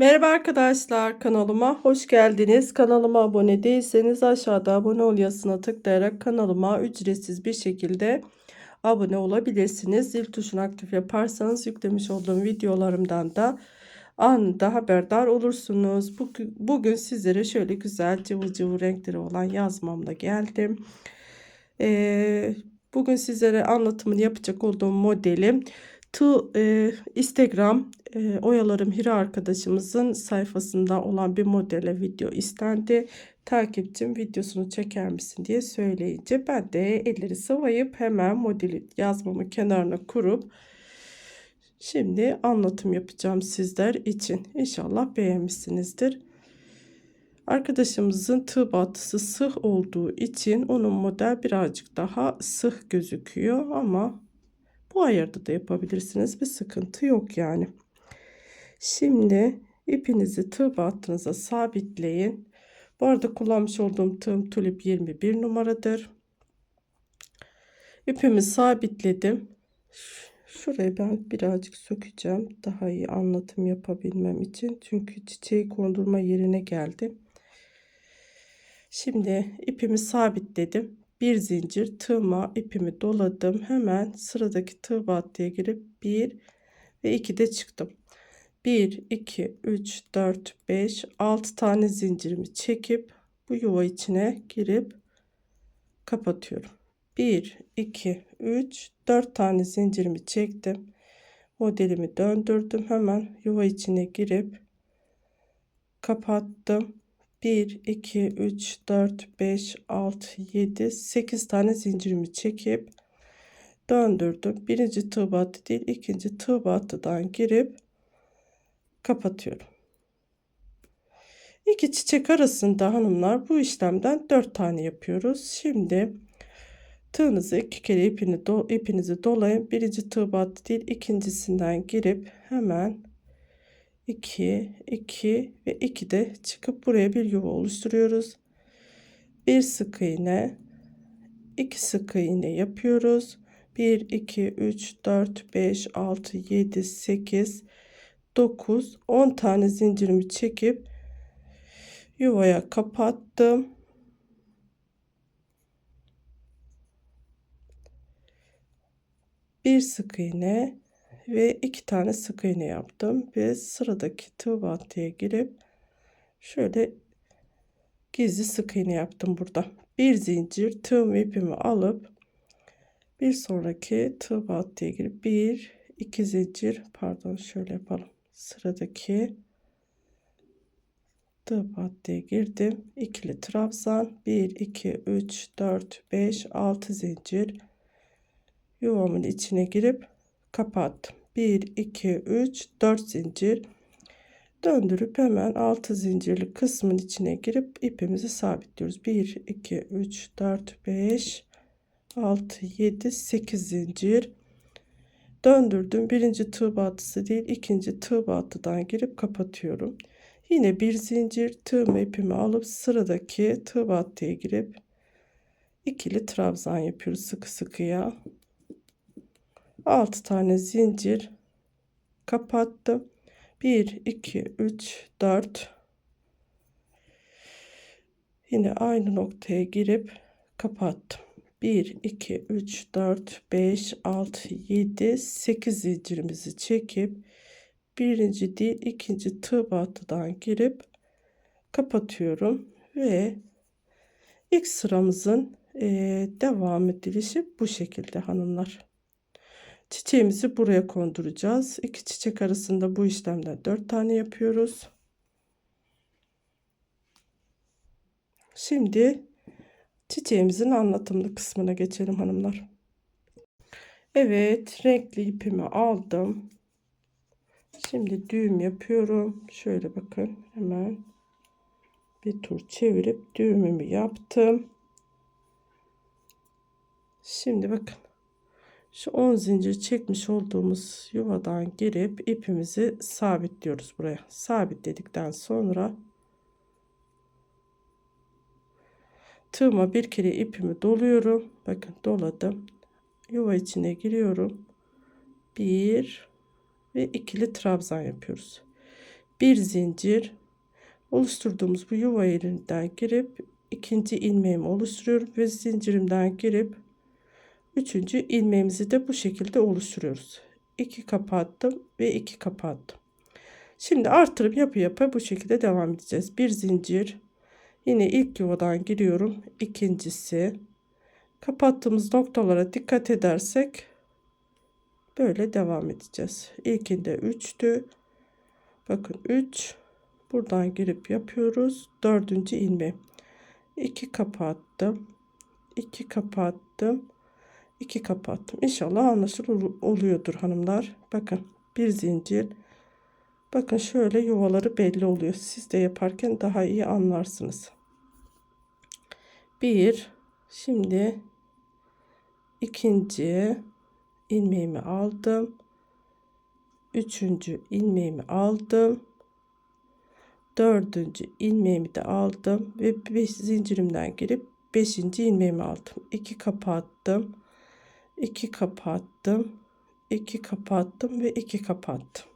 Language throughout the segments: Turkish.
Merhaba arkadaşlar kanalıma hoş geldiniz. Kanalıma abone değilseniz aşağıda abone ol yazısına tıklayarak kanalıma ücretsiz bir şekilde abone olabilirsiniz. Zil tuşunu aktif yaparsanız yüklemiş olduğum videolarımdan da anında haberdar olursunuz. Bugün, sizlere şöyle güzel cıvıl cıvıl renkleri olan yazmamla geldim. Ee, bugün sizlere anlatımını yapacak olduğum modelim Tu e, Instagram e, Oyalarım Hira arkadaşımızın sayfasında olan bir modele video istendi. Takipçim videosunu çeker misin diye söyleyince ben de elleri sıvayıp hemen modeli yazmamı kenarına kurup şimdi anlatım yapacağım sizler için. İnşallah beğenmişsinizdir. Arkadaşımızın tığ battısı sıh olduğu için onun model birazcık daha sıh gözüküyor ama bu ayarda da yapabilirsiniz. Bir sıkıntı yok yani. Şimdi ipinizi tığ battığınıza sabitleyin. Bu arada kullanmış olduğum tığım tulip 21 numaradır. İpimi sabitledim. Şurayı ben birazcık sökeceğim. Daha iyi anlatım yapabilmem için. Çünkü çiçeği kondurma yerine geldi. Şimdi ipimi sabitledim bir zincir tığıma ipimi doladım. Hemen sıradaki tığ battıya girip 1 ve 2 de çıktım. 1, 2, 3, 4, 5, 6 tane zincirimi çekip bu yuva içine girip kapatıyorum. 1, 2, 3, 4 tane zincirimi çektim. Modelimi döndürdüm. Hemen yuva içine girip kapattım. 1, 2, 3, 4, 5, 6, 7, 8 tane zincirimi çekip döndürdüm. Birinci tığ battı değil ikinci tığ battıdan girip kapatıyorum. İki çiçek arasında hanımlar bu işlemden 4 tane yapıyoruz. Şimdi tığınızı iki kere ipini do, ipinizi dolayın. Birinci tığ battı değil ikincisinden girip hemen 2, 2 ve 2 de çıkıp buraya bir yuva oluşturuyoruz. Bir sık iğne, 2 sık iğne yapıyoruz. 1, 2, 3, 4, 5, 6, 7, 8, 9, 10 tane zincirimi çekip yuvaya kapattım. Bir sık iğne, ve iki tane sık iğne yaptım ve sıradaki tığ battıya girip şöyle gizli sık iğne yaptım burada. Bir zincir tığım ipimi alıp bir sonraki tığ battıya girip bir iki zincir pardon şöyle yapalım. Sıradaki tığ battıya girdim. İkili trabzan 1 2 3 4 5 6 zincir yuvamın içine girip kapattım 1 2 3 4 zincir. Döndürüp hemen 6 zincirli kısmın içine girip ipimizi sabitliyoruz. 1 2 3 4 5 6 7 8 zincir. Döndürdüm. Birinci tığ battısı değil ikinci tığ battıdan girip kapatıyorum. Yine bir zincir tığ ipimi alıp sıradaki tığ battıya girip ikili trabzan yapıyoruz sıkı sıkıya 6 tane zincir kapattım. 1 2 3 4 Yine aynı noktaya girip kapattım. 1 2 3 4 5 6 7 8 zincirimizi çekip birinci değil ikinci tığ battıdan girip kapatıyorum ve ilk sıramızın e, devam edilişi bu şekilde hanımlar. Çiçeğimizi buraya konduracağız. İki çiçek arasında bu işlemden dört tane yapıyoruz. Şimdi çiçeğimizin anlatımlı kısmına geçelim hanımlar. Evet renkli ipimi aldım. Şimdi düğüm yapıyorum. Şöyle bakın hemen bir tur çevirip düğümümü yaptım. Şimdi bakın şu 10 zincir çekmiş olduğumuz yuvadan girip ipimizi sabitliyoruz buraya. Sabitledikten sonra tığıma bir kere ipimi doluyorum. Bakın doladım. Yuva içine giriyorum. Bir ve ikili trabzan yapıyoruz. bir zincir oluşturduğumuz bu yuva yerinden girip ikinci ilmeğimi oluşturuyorum ve zincirimden girip üçüncü ilmeğimizi de bu şekilde oluşturuyoruz. 2 kapattım ve 2 kapattım. Şimdi artırıp yapı yapı bu şekilde devam edeceğiz. Bir zincir yine ilk yuvadan giriyorum. ikincisi kapattığımız noktalara dikkat edersek böyle devam edeceğiz. İlkinde 3'tü. Bakın 3 buradan girip yapıyoruz. Dördüncü ilmeği. 2 kapattım. 2 kapattım. 2 kapattım. İnşallah anlaşılır oluyordur hanımlar. Bakın bir zincir. Bakın şöyle yuvaları belli oluyor. Siz de yaparken daha iyi anlarsınız. Bir. Şimdi ikinci ilmeğimi aldım. Üçüncü ilmeğimi aldım. Dördüncü ilmeğimi de aldım ve beş zincirimden girip beşinci ilmeğimi aldım. İki kapattım. İki kapattım. iki kapattım ve iki kapattım.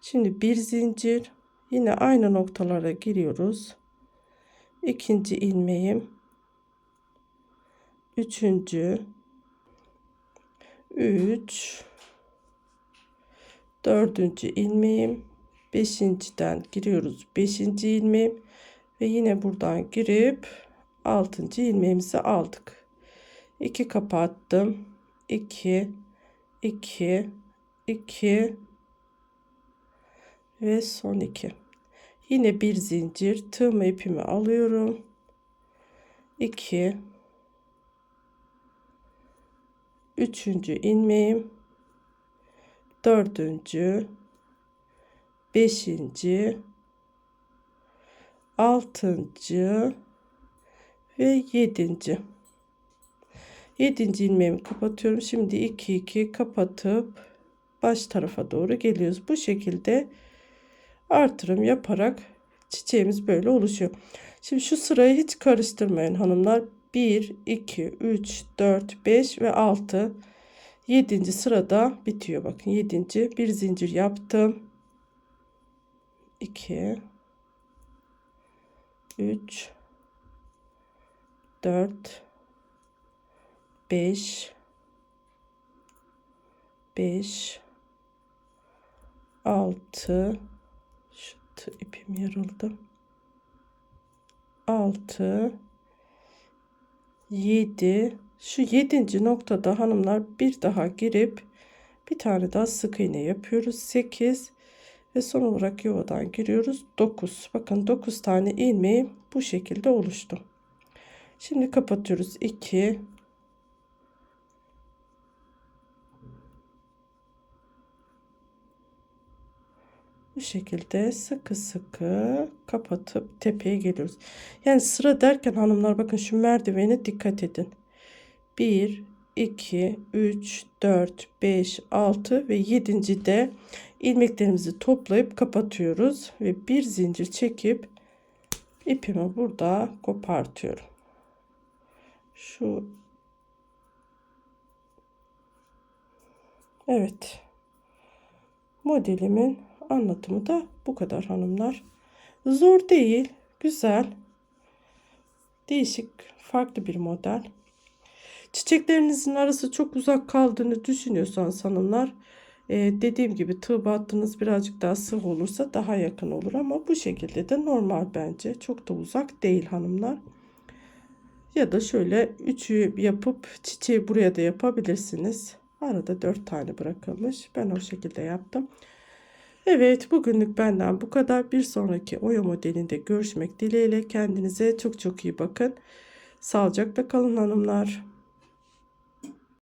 Şimdi bir zincir yine aynı noktalara giriyoruz. İkinci ilmeğim üçüncü 3 dördüncü ilmeğim beşinciden giriyoruz beşinci ilmeğim ve yine buradan girip altıncı ilmeğimizi aldık. 2 kapattım 2 2 2 ve son 2 yine bir zincir tığım ipimi alıyorum. 2 üçüncü ilmeğim. Dördüncü. Beşinci. Altıncı ve yedinci yedinci ilmeğimi kapatıyorum şimdi 2 2 kapatıp baş tarafa doğru geliyoruz bu şekilde artırım yaparak çiçeğimiz böyle oluşuyor şimdi şu sırayı hiç karıştırmayın hanımlar 1, 2, 3, 4, 5 ve 6. 7. sırada bitiyor. Bakın 7. bir zincir yaptım. 2 3 4 5 5 6 şu ipim yarıldı. 6 7 şu 7. noktada hanımlar bir daha girip bir tane daha sık iğne yapıyoruz. 8 ve son olarak yuvadan giriyoruz. 9 bakın 9 tane ilmeği bu şekilde oluştu şimdi kapatıyoruz 2 bu şekilde sıkı sıkı kapatıp tepeye geliyoruz. Yani sıra derken hanımlar bakın şu merdivene dikkat edin. 1 2 3 4 5 6 ve 7. de ilmeklerimizi toplayıp kapatıyoruz ve bir zincir çekip ipimi burada kopartıyorum. Şu Evet. Modelimin anlatımı da bu kadar hanımlar. Zor değil, güzel. Değişik, farklı bir model. Çiçeklerinizin arası çok uzak kaldığını düşünüyorsanız hanımlar e, dediğim gibi tığ battığınız birazcık daha sık olursa daha yakın olur ama bu şekilde de normal bence. Çok da uzak değil hanımlar. Ya da şöyle üçü yapıp çiçeği buraya da yapabilirsiniz. Arada dört tane bırakılmış. Ben o şekilde yaptım. Evet bugünlük benden bu kadar. Bir sonraki oya modelinde görüşmek dileğiyle. Kendinize çok çok iyi bakın. Sağlıcakla kalın hanımlar.